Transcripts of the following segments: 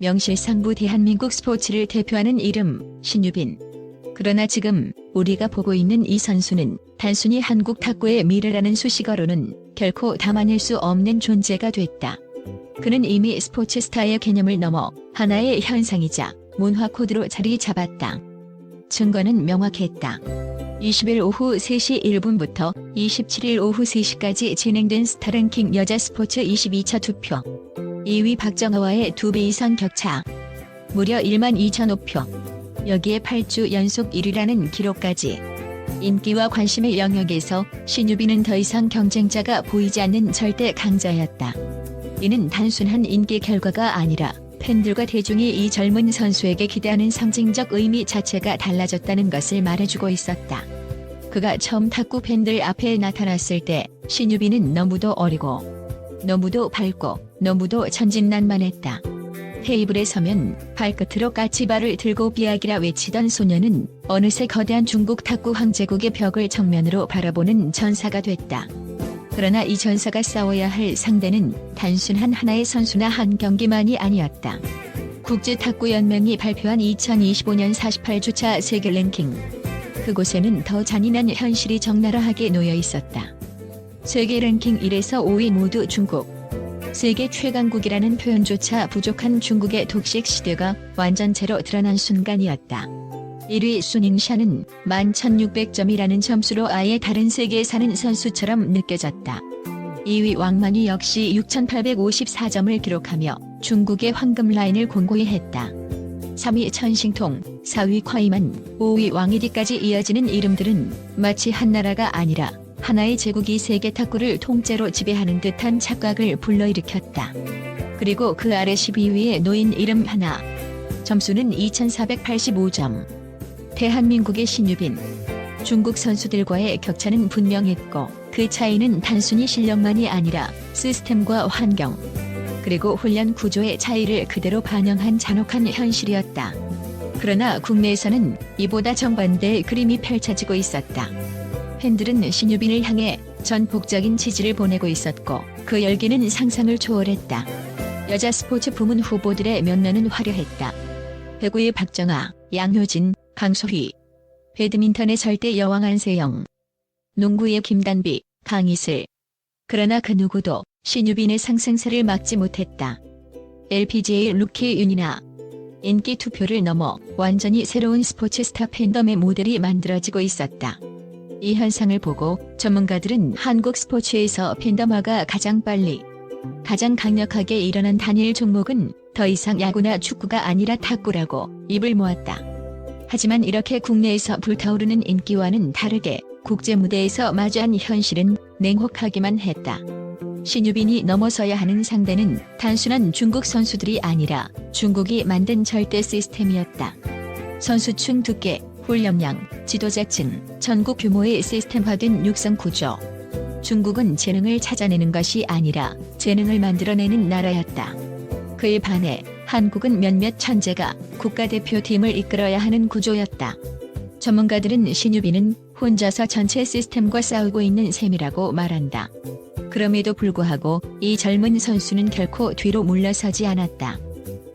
명실상부 대한민국 스포츠를 대표하는 이름 신유빈. 그러나 지금 우리가 보고 있는 이 선수는 단순히 한국 탁구의 미래라는 수식어로는 결코 담아낼 수 없는 존재가 됐다. 그는 이미 스포츠 스타의 개념을 넘어 하나의 현상이자 문화 코드로 자리 잡았다. 증거는 명확했다. 20일 오후 3시 1분부터 27일 오후 3시까지 진행된 스타랭킹 여자 스포츠 22차 투표. 2위 박정아와의 2배 이상 격차. 무려 1만 2천호표. 여기에 8주 연속 1위라는 기록까지. 인기와 관심의 영역에서 신유빈은 더 이상 경쟁자가 보이지 않는 절대 강자였다. 이는 단순한 인기 결과가 아니라 팬들과 대중이 이 젊은 선수에게 기대하는 상징적 의미 자체가 달라졌다는 것을 말해주고 있었다. 그가 처음 탁구 팬들 앞에 나타났을 때 신유빈은 너무도 어리고 너무도 밝고 너무도 천진난만했다. 테이블에 서면 발끝으로 까치발을 들고 비약이라 외치던 소녀는 어느새 거대한 중국 탁구 황제국의 벽을 정면으로 바라보는 전사가 됐다. 그러나 이 전사가 싸워야 할 상대는 단순한 하나의 선수나 한 경기만이 아니었다. 국제탁구연맹이 발표한 2025년 48주차 세계 랭킹. 그곳에는 더 잔인한 현실이 적나라하게 놓여 있었다. 세계 랭킹 1에서 5위 모두 중국. 세계 최강국이라는 표현조차 부족한 중국의 독식 시대가 완전체로 드러난 순간이었다. 1위 수닝샤는 11,600점이라는 점수로 아예 다른 세계에 사는 선수처럼 느껴졌다. 2위 왕만이 역시 6,854점을 기록하며 중국의 황금 라인을 공고히 했다. 3위 천싱통, 4위 콰이만, 5위 왕이디까지 이어지는 이름들은 마치 한 나라가 아니라 하나의 제국이 세계 탁구를 통째로 지배하는 듯한 착각을 불러일으켰다. 그리고 그 아래 12위에 놓인 이름 하나. 점수는 2,485점. 대한민국의 신유빈. 중국 선수들과의 격차는 분명했고 그 차이는 단순히 실력만이 아니라 시스템과 환경 그리고 훈련 구조의 차이를 그대로 반영한 잔혹한 현실이었다. 그러나 국내에서는 이보다 정반대의 그림이 펼쳐지고 있었다. 팬들은 신유빈을 향해 전폭적인 지지를 보내고 있었고 그 열기는 상상을 초월했다. 여자 스포츠 부문 후보들의 면면은 화려했다. 배구의 박정아, 양효진, 강소희, 배드민턴의 절대 여왕 안세영, 농구의 김단비, 강희슬. 그러나 그 누구도 신유빈의 상승세를 막지 못했다. LPGA 루키 윤이나 인기 투표를 넘어 완전히 새로운 스포츠 스타 팬덤의 모델이 만들어지고 있었다. 이 현상을 보고 전문가들은 한국 스포츠에서 팬덤화가 가장 빨리, 가장 강력하게 일어난 단일 종목은 더 이상 야구나 축구가 아니라 탁구라고 입을 모았다. 하지만 이렇게 국내에서 불타오르는 인기와는 다르게 국제 무대에서 마주한 현실은 냉혹하기만 했다. 신유빈이 넘어서야 하는 상대는 단순한 중국 선수들이 아니라 중국이 만든 절대 시스템이었다. 선수층 두께, 훈련량, 지도자층, 전국 규모의 시스템화된 육성 구조. 중국은 재능을 찾아내는 것이 아니라 재능을 만들어내는 나라였다. 그에 반해 한국은 몇몇 천재가 국가대표팀을 이끌어야 하는 구조였다. 전문가들은 신유빈은 혼자서 전체 시스템과 싸우고 있는 셈이라고 말한다. 그럼에도 불구하고 이 젊은 선수는 결코 뒤로 물러서지 않았다.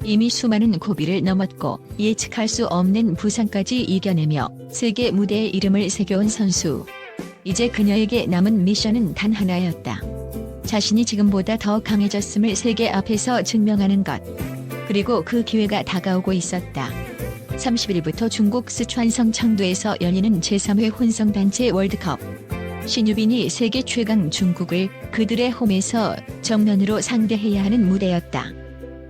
이미 수많은 고비를 넘었고 예측할 수 없는 부상까지 이겨내며 세계 무대에 이름을 새겨온 선수. 이제 그녀에게 남은 미션은 단 하나였다. 자신이 지금보다 더 강해졌음을 세계 앞에서 증명하는 것. 그리고 그 기회가 다가오고 있었다. 30일부터 중국 스촨성 청도에서 열리는 제3회 혼성단체 월드컵. 신유빈이 세계 최강 중국을 그들의 홈에서 정면으로 상대해야 하는 무대였다.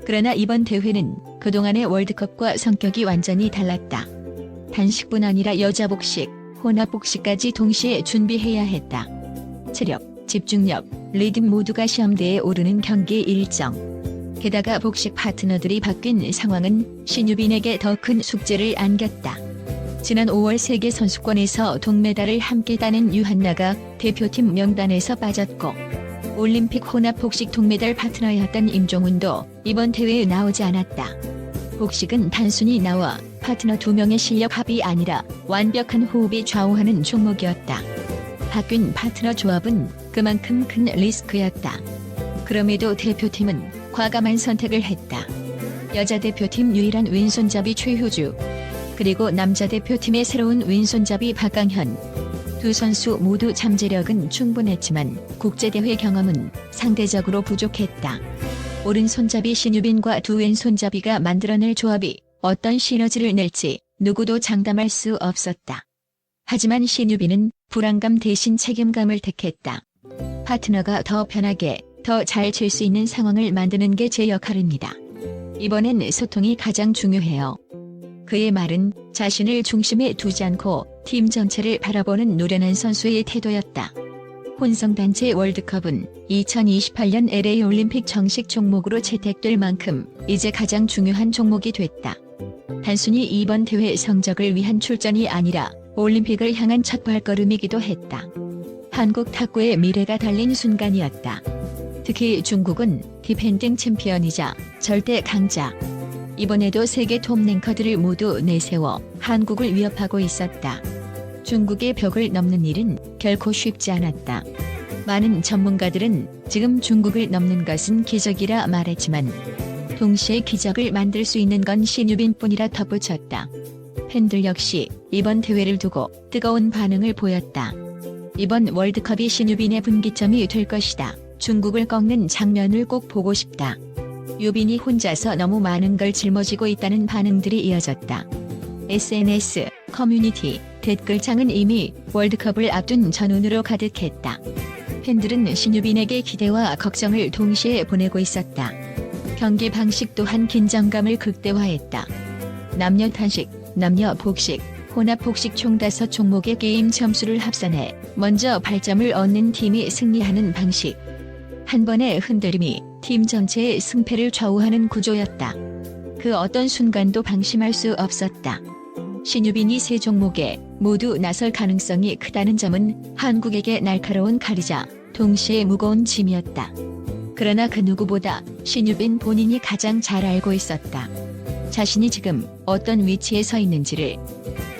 그러나 이번 대회는 그동안의 월드컵과 성격이 완전히 달랐다. 단식뿐 아니라 여자 복식, 혼합 복식까지 동시에 준비해야 했다. 체력, 집중력, 리듬 모두가 시험대에 오르는 경기 일정. 게다가 복식 파트너들이 바뀐 상황은 신유빈에게 더 큰 숙제를 안겼다. 지난 5월 세계 선수권에서 동메달을 함께 따낸 유한나가 대표팀 명단에서 빠졌고 올림픽 혼합 복식 동메달 파트너였던 임종훈도 이번 대회에 나오지 않았다. 복식은 단순히 나와 파트너 두 명의 실력 합이 아니라 완벽한 호흡이 좌우하는 종목이었다. 바뀐 파트너 조합은 그만큼 큰 리스크였다. 그럼에도 대표팀은 과감한 선택을 했다. 여자 대표팀 유일한 왼손잡이 최효주, 그리고 남자 대표팀의 새로운 왼손잡이 박강현. 두 선수 모두 잠재력은 충분했지만 국제대회 경험은 상대적으로 부족했다. 오른손잡이 신유빈과 두 왼손잡이가 만들어낼 조합이 어떤 시너지를 낼지 누구도 장담할 수 없었다. 하지만 신유빈은 불안감 대신 책임감을 택했다. 파트너가 더 편하게, 더 잘 칠 수 있는 상황을 만드는 게 제 역할입니다. 이번엔 소통이 가장 중요해요. 그의 말은 자신을 중심에 두지 않고 팀 전체를 바라보는 노련한 선수의 태도였다. 혼성단체 월드컵은 2028년 LA 올림픽 정식 종목으로 채택될 만큼 이제 가장 중요한 종목이 됐다. 단순히 이번 대회 성적을 위한 출전이 아니라 올림픽을 향한 첫 발걸음이기도 했다. 한국 탁구의 미래가 달린 순간이었다. 특히 중국은 디펜딩 챔피언이자 절대 강자. 이번에도 세계 톱 랭커들을 모두 내세워 한국을 위협하고 있었다. 중국의 벽을 넘는 일은 결코 쉽지 않았다. 많은 전문가들은 지금 중국을 넘는 것은 기적이라 말했지만 동시에 기적을 만들 수 있는 건 신유빈뿐이라 덧붙였다. 팬들 역시 이번 대회를 두고 뜨거운 반응을 보였다. 이번 월드컵이 신유빈의 분기점이 될 것이다. 중국을 꺾는 장면을 꼭 보고 싶다. 유빈이 혼자서 너무 많은 걸 짊어지고 있다는 반응들이 이어졌다. SNS, 커뮤니티, 댓글창은 이미 월드컵을 앞둔 전운으로 가득했다. 팬들은 신유빈에게 기대와 걱정을 동시에 보내고 있었다. 경기 방식 또한 긴장감을 극대화했다. 남녀 탄식, 남녀 복식, 혼합 복식 총 다섯 종목의 게임 점수를 합산해 먼저 8점을 얻는 팀이 승리하는 방식. 한 번의 흔들림이 팀 전체의 승패를 좌우하는 구조였다. 그 어떤 순간도 방심할 수 없었다. 신유빈이 세 종목에 모두 나설 가능성이 크다는 점은 한국에게 날카로운 칼이자 동시에 무거운 짐이었다. 그러나 그 누구보다 신유빈 본인이 가장 잘 알고 있었다. 자신이 지금 어떤 위치에 서 있는지를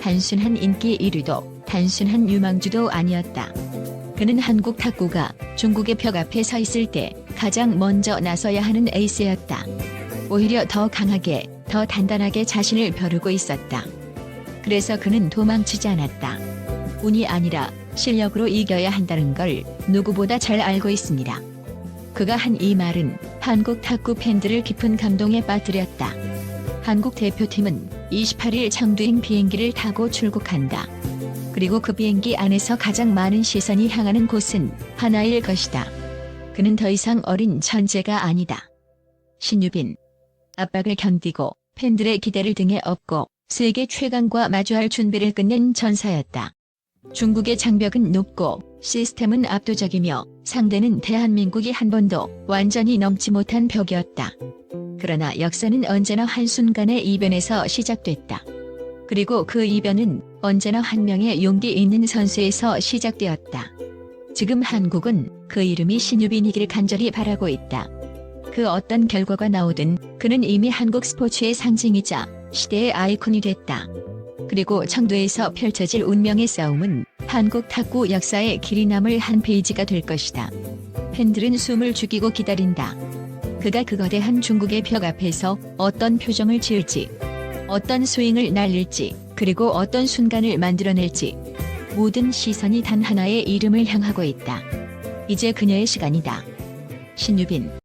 단순한 인기 1위도 단순한 유망주도 아니었다. 그는 한국 탁구가 중국의 벽 앞에 서 있을 때 가장 먼저 나서야 하는 에이스였다. 오히려 더 강하게, 더 단단하게 자신을 벼르고 있었다. 그래서 그는 도망치지 않았다. 운이 아니라 실력으로 이겨야 한다는 걸 누구보다 잘 알고 있습니다. 그가 한 이 말은 한국 탁구 팬들을 깊은 감동에 빠뜨렸다. 한국 대표팀은 28일 청두행 비행기를 타고 출국한다. 그리고 그 비행기 안에서 가장 많은 시선이 향하는 곳은 하나일 것이다. 그는 더 이상 어린 천재가 아니다. 신유빈. 압박을 견디고 팬들의 기대를 등에 업고 세계 최강과 마주할 준비를 끝낸 전사였다. 중국의 장벽은 높고 시스템은 압도적이며 상대는 대한민국이 한 번도 완전히 넘지 못한 벽이었다. 그러나 역사는 언제나 한순간의 이변에서 시작됐다. 그리고 그 이변은 언제나 한 명의 용기 있는 선수에서 시작되었다. 지금 한국은 그 이름이 신유빈이기를 간절히 바라고 있다. 그 어떤 결과가 나오든 그는 이미 한국 스포츠의 상징이자 시대의 아이콘이 됐다. 그리고 청도에서 펼쳐질 운명의 싸움은 한국 탁구 역사의 길이 남을 한 페이지가 될 것이다. 팬들은 숨을 죽이고 기다린다. 그가 그 거대한 중국의 벽 앞에서 어떤 표정을 지을지, 어떤 스윙을 날릴지, 그리고 어떤 순간을 만들어낼지. 모든 시선이 단 하나의 이름을 향하고 있다. 이제 그녀의 시간이다. 신유빈